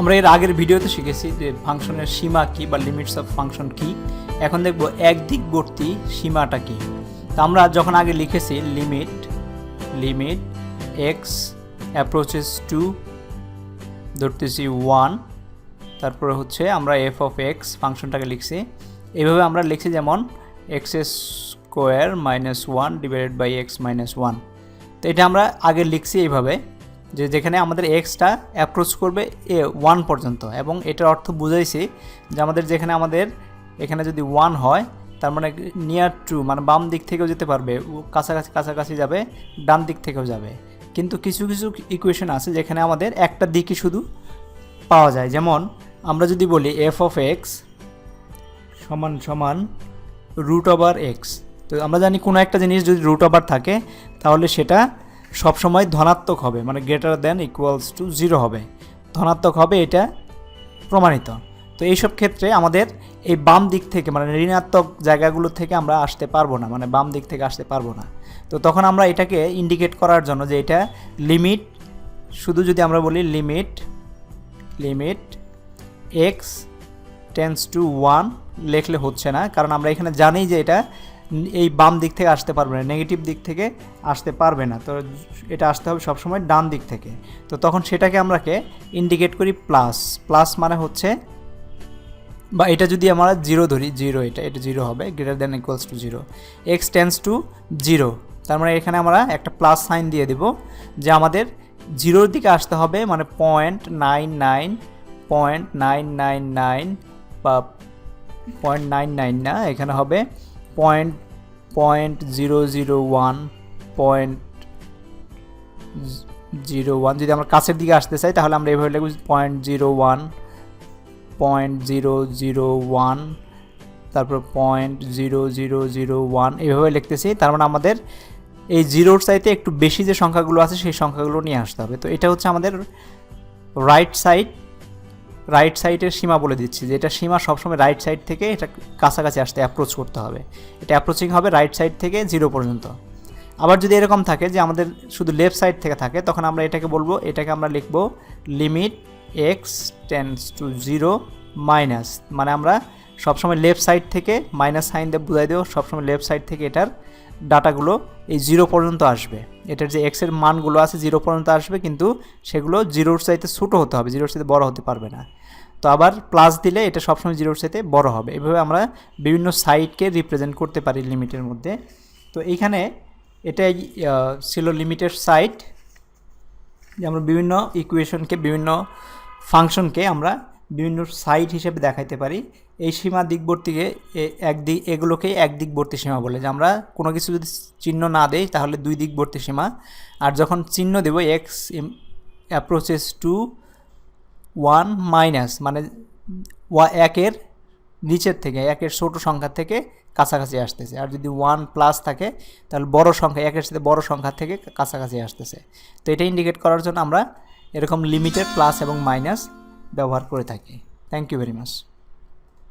আমরা এর আগের ভিডিওতে শিখেছি যে ফাংশনের সীমা কি বা লিমিটস অফ ফাংশন কি। এখন দেখব একদিকবর্তী সীমাটা কি। তো আমরা যখন আগে লিখেছি limit limit x approaches to ধরতেছি ওয়ান তারপরে হচ্ছে আমরা এফ অফ এক্স ফাংশনটাকে লিখছি। এভাবে আমরা লিখছি যেমন x square minus one divided by x minus one তো এটা আমরা আগে লিখছি এইভাবে। যে যেখানে আমাদের এক্সটা অ্যাপ্রোচ করবে এ ওয়ান পর্যন্ত। এবং এটার অর্থ বুঝাইছি যে আমাদের যেখানে আমাদের এখানে যদি ওয়ান হয়, তার মানে নিয়ার টু মানে বাম দিক থেকেও যেতে পারবে কাছাকাছি কাছাকাছি যাবে, ডান দিক থেকেও যাবে। কিন্তু কিছু কিছু ইকুয়েশন আছে যেখানে আমাদের একটা দিকই শুধু পাওয়া যায়। যেমন আমরা যদি বলি এফ অফ এক্স সমান সমান রুট ওভার এক্স তো আমরা জানি কোনো একটা জিনিস যদি রুট ওভার থাকে, তাহলে সেটা সবসময় ধনাত্মক হবে মানে greater then equals to zero হবে। ধনাত্মক হবে এটা প্রমাণিত। তো এইসব ক্ষেত্রে আমাদের এই বাম দিক থেকে মানে ঋণাত্মক জায়গাগুলো থেকে আমরা আসতে পারব না মানে বাম দিক থেকে আসতে পারব না। তো তখন আমরা এটাকে ইন্ডিকেট করার জন্য যে এটা লিমিট শুধু যদি আমরা বলি limit limit x tends to one লেখলে হচ্ছে না, কারণ আমরা এখানে জানি যে এটা এই বাম দিক থেকে আসতে পারবে না নেগেটিভ দিক থেকে আসতে পারবে না। তো এটা আসতে হবে সবসময় ডান দিক থেকে। তো তখন সেটাকে আমরাকে ইন্ডিকেট করি প্লাস প্লাস মানে হচ্ছে, বা এটা যদি আমরা জিরো ধরি জিরো এটা এটা জিরো হবে greater than equals to zero x tends to zero তার মানে এখানে আমরা একটা প্লাস সাইন দিয়ে দেব, যে আমাদের জিরোর দিকে আসতে হবে মানে point nine nine point nine nine nine বা পয়েন্ট নাইন নাইন না, এখানে হবে point point zero zero one point zero one যদি আমরা কাছের দিকে আসতে চাই, তাহলে আমরা এভাবে লিখব point zero one point zero zero one তারপর point zero zero zero one এইভাবে লিখতেছি, তার মানে আমাদের এই জিরোর চাইতে একটু বেশি যে সংখ্যাগুলো আছে, সেই সংখ্যাগুলো নিয়ে আসতে হবে। তো এটা হচ্ছে আমাদের রাইট সাইড রাইট সাইডের সীমা বলে দিচ্ছি, যে এটা সীমা সবসময় রাইট সাইড থেকে এটা কাছাকাছি আসতে অ্যাপ্রোচ করতে হবে। এটা অ্যাপ্রোচিং হবে রাইট সাইড থেকে জিরো পর্যন্ত। আবার যদি এরকম থাকে যে আমাদের শুধু লেফট সাইড থেকে থাকে, তখন আমরা এটাকে বলব, এটাকে আমরা লিখব limit x tends to zero minus মানে আমরা সবসময় লেফট সাইড থেকে মাইনাস সাইন দিয়ে বুঝাই দেবো, সবসময় লেফট সাইড থেকে এটার ডাটাগুলো এই জিরো পর্যন্ত আসবে। এটার যে এক্সের মানগুলো আছে জিরো পর্যন্ত আসবে, কিন্তু সেগুলো জিরোর চাইতে ছোটো হতে হবে জিরোর চাইতে বড় হতে পারবে না। তো আবার প্লাস দিলে এটা সবসময় জিরোর চাইতে বড় হবে। এভাবে আমরা বিভিন্ন সাইডকে রিপ্রেজেন্ট করতে পারি লিমিটের মধ্যে। তো এইখানে এটাই ছিল লিমিটের সাইড যে আমরা বিভিন্ন ইকুয়েশনকে বিভিন্ন ফাংশনকে আমরা বিভিন্ন সাইড হিসেবে দেখাইতে পারি। এই সীমা দিকবর্তীকে এ- এক দিক এগুলোকেই এক দিকবর্তী সীমা বলে। যে আমরা কোনো কিছু যদি চিহ্ন না দেই, তাহলে দুই দিকবর্তী সীমা। আর যখন চিহ্ন দেব x approaches to one minus মানে ওয়া একের নিচের থেকে, একের ছোট সংখ্যা থেকে কাছাকাছি আসতেছে। আর যদি ওয়ান প্লাস থাকে, তাহলে বড় সংখ্যা, একের সাথে বড় সংখ্যা থেকে কাছাকাছি আসতেছে। তো এটা ইন্ডিকেট করার জন্য আমরা এরকম লিমিটেড প্লাস এবং মাইনাস ব্যবহার করে থাকি। Thank you very much